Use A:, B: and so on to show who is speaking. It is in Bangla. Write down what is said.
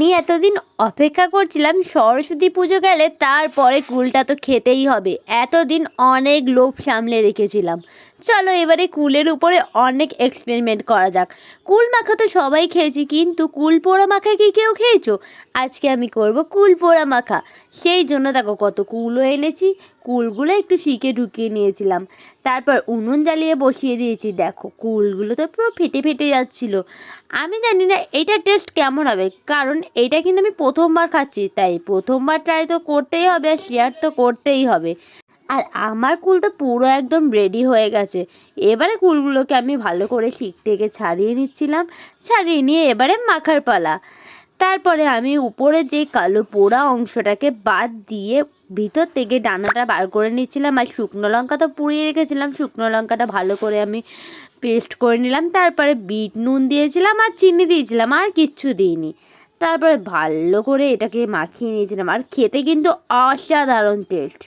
A: আমি এতদিন অপেক্ষা করছিলাম সরস্বতী পুজো গেলে তারপরে কুলটা তো খেতেই হবে। এতদিন অনেক লোভ সামলে রেখেছিলাম। চলো এবারে কুলের উপরে অনেক এক্সপেরিমেন্ট করা যাক। কুল মাখা তো সবাই খেয়েছি, কিন্তু কুল পোড়া মাখা কি কেউ খেয়েছো? আজকে আমি করব কুল পোড়া মাখা। সেই জন্য দেখো কত কুলও এনেছি কুলগুলো একটু শিকে ঢুকিয়ে নিয়েছিলাম। তারপর উনুন জ্বালিয়ে বসিয়ে দিয়েছি। দেখো, কুলগুলো তো পুরো ফেটে ফেটে যাচ্ছিল। আমি জানি না এটা টেস্ট কেমন হবে, কারণ এটা কিন্তু আমি প্রথমবার খাচ্ছি, তাই প্রথমবার ট্রাই তো করতেই হবে আর শেয়ার তো করতেই হবে। আর আমার কুল তো পুরো একদম রেডি হয়ে গেছে। এবারে কুলগুলোকে আমি ভালো করে শিক থেকে ছাড়িয়ে নিচ্ছিলাম। ছাড়িয়ে নিয়ে এবারে মাখার পালা। তারপরে আমি উপরে যে কালো পোড়া অংশটাকে বাদ দিয়ে ভিতর থেকে ডানাটা বার করে নিচ্ছিলাম আর শুকনো লঙ্কা তো পুড়িয়ে রেখেছিলাম। শুকনো লঙ্কাটা ভালো করে আমি পেস্ট করে নিলাম। তারপরে বিট নুন দিয়েছিলাম আর চিনি দিয়েছিলাম আর কিচ্ছু দিইনি। তারপরে ভালো করে এটাকে মাখিয়ে নিয়েছিলাম। আর খেতে কিন্তু অসাধারণ টেস্ট